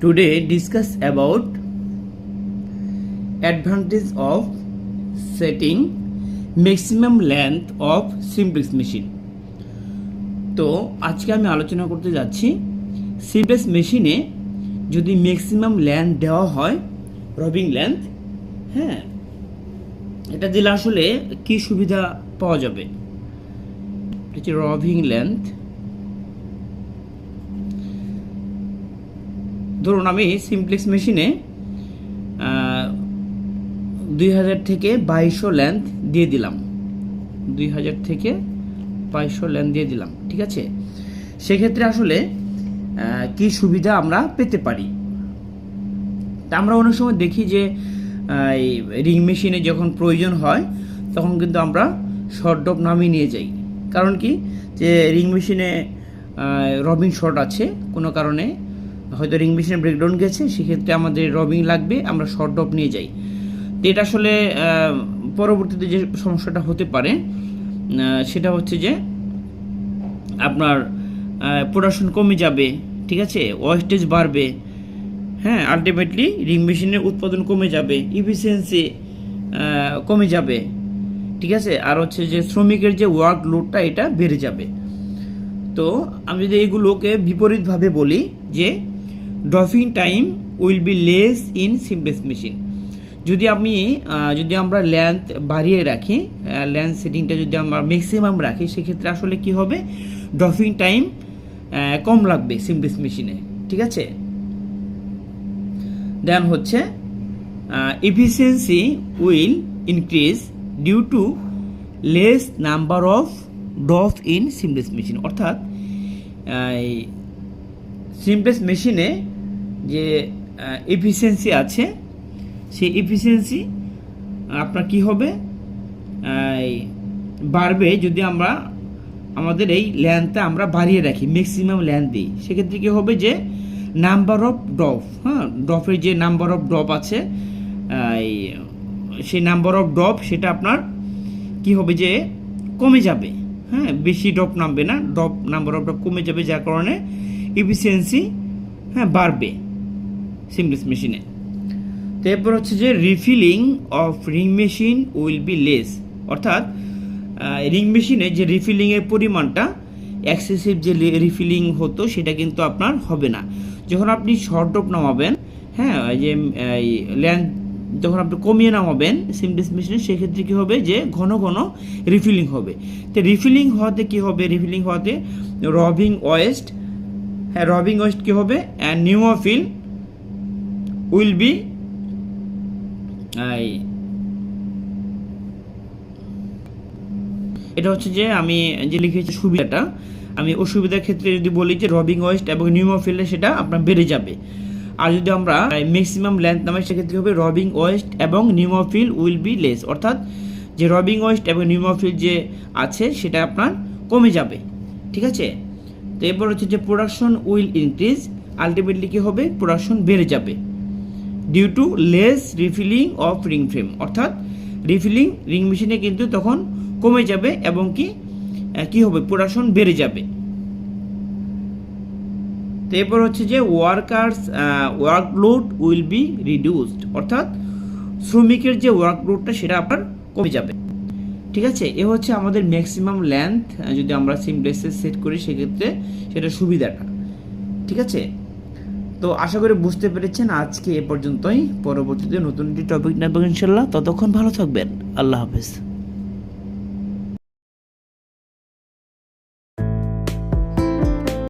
today discuss about advantage of setting maximum length of simplex machine. তো আজকে আমি আলোচনা করতে যাচ্ছি সিমপ্লেক্স মেশিনে যদি ম্যাক্সিমাম ল্যান্থ দেওয়া হয় রবিং ল্যান্থ হ্যাঁ এটা দিলে আসলে কি সুবিধা পাওয়া যাবে? রবিং ল্যান্থ ধরুন আমি সিমপ্লেক্স মেশিনে দুই হাজার থেকে বাইশশো লেন্থ দিয়ে দিলাম। দুই হাজার থেকে বাইশশো লেন্থ দিয়ে দিলাম, ঠিক আছে? সেক্ষেত্রে আসলে কি সুবিধা আমরা পেতে পারি? তা আমরা অনেক সময় দেখি যে রিং মেশিনে যখন প্রয়োজন হয়, তখন কিন্তু আমরা শর্ট ডপ নামিয়ে নিয়ে যাই। কারণ কি? যে রিং মেশিনে রবিং শর্ট আছে, কোনো কারণে হয়তো রিং মেশিনে ব্রেকডাউন গেছে, সেক্ষেত্রে আমাদের রবিং লাগবে, আমরা শর্ট ডপ নিয়ে যাই। তো এটা আসলে পরবর্তীতে যে সমস্যাটা হতে পারে সেটা হচ্ছে যে আপনার প্রোডাকশন কমে যাবে, ঠিক আছে? ওয়েস্টেজ বাড়বে হ্যাঁ? আলটিমেটলি রিং মেশিনের উৎপাদন কমে যাবে ইফিসিয়েন্সি কমে যাবে, ঠিক আছে? আর হচ্ছে যে শ্রমিকের যে ওয়ার্ক লোডটা এটা বেড়ে যাবে। তো আমি যদি এগুলোকে বিপরীতভাবে বলি যে doffing time will be less in simplex machine. যদি আমি যদি আমরা লেন্থ বাড়িয়ে রাখি লেন্থ সেটিংটা যদি আমরা ম্যাক্সিমাম রাখি, সেক্ষেত্রে আসলে কি হবে? ড্রফিং টাইম কম লাগবে সিমপ্লেক্স মেশিনে, ঠিক আছে? দেন হচ্ছে efficiency will increase due to less number of drop in simplex machine. অর্থাৎ সিমপ্লেক্স মেশিনে যে এফিসিয়েন্সি আছে, সেই এফিসিয়েন্সি আপনার কি হবে? বাড়বে যদি আমরা, আমাদের এই ল্যান্থটা আমরা বাড়িয়ে রাখি ম্যাক্সিমাম ল্যান্থ দিই। সেক্ষেত্রে কী হবে যে নাম্বার অফ ড্রপ হ্যাঁ? ড্রপের যে নাম্বার অফ ড্রপ আছে সেই নাম্বার অফ ড্রপ সেটা আপনার কি হবে যে, কমে যাবে। হ্যাঁ? বেশি ড্রপ নামবে না ড্রপ নাম্বার অফ ড্রপ কমে যাবে, যার কারণে এফিসিয়েন্সি হ্যাঁ বাড়বে সিমপ্লেক্স মেশিনে তো এরপর হচ্ছে যে refilling of ring machine will be less অর্থাৎ রিং মেশিনে যে রিফিলিংয়ের পরিমাণটা এক্সেসিভ যে রিফিলিং হতো, সেটা কিন্তু আপনার হবে না। যখন আপনি শর্ট ড্রপ নামাবেন হ্যাঁ যে ল্যান্ড যখন আপনি কমিয়ে নামাবেন সিমপ্লেক্স মেশিনে সেক্ষেত্রে কী হবে যে ঘন ঘন রিফিলিং হবে। তো রিফিলিং হওয়াতে কী হবে? রিফিলিং হওয়াতে রবিং ওয়েস্ট রবিং ওয়েস্ট কী হবে? অ্যান্ড নিউমোফিল উইল বি এটা হচ্ছে যে আমি যে লিখেছি সুবিধাটা, আমি অসুবিধার ক্ষেত্রে যদি বলি যে রবিং ওয়েস্ট এবং নিউমোফিলে সেটা আপনার বেড়ে যাবে। আর যদি আমরা ম্যাক্সিমাম লেন্থ নামাই সেক্ষেত্রে হবে? রবিং ওয়েস্ট এবং নিউমোফিল উইল বি লেস অর্থাৎ যে রবিং ওয়েস্ট এবং নিউমোফিল যে আছে সেটা আপনার কমে যাবে। ঠিক আছে? তো এরপর হচ্ছে যে প্রোডাকশন উইল ইনক্রিজ আলটিমেটলি কী হবে? প্রোডাকশন বেড়ে যাবে। Due to less refilling of ring frame অর্থাৎ রিফিলিং রিং মেশিনে কিন্তু তখন কমে যাবে এবং কি কি হবে? প্রোডাকশন বেড়ে যাবে। তো এরপর হচ্ছে যে workers workload will be reduced অর্থাৎ শ্রমিকের যে ওয়ার্কলোডটা সেটা আপনার কমে যাবে। ঠিক আছে? এ হচ্ছে আমাদের ম্যাক্সিমাম লেন্থ যদি আমরা সিম সিমপ্লেসে সেট করি, সেক্ষেত্রে সেটা সুবিধাটা। ঠিক আছে? তো আশা করি বুঝতে পেরেছেন। আজকে এ পর্যন্তই। পরবর্তীতে নতুন একটি টপিক নেবেন ইনশাল্লাহ। ততক্ষণ ভালো থাকবেন। আল্লাহ হাফেজ।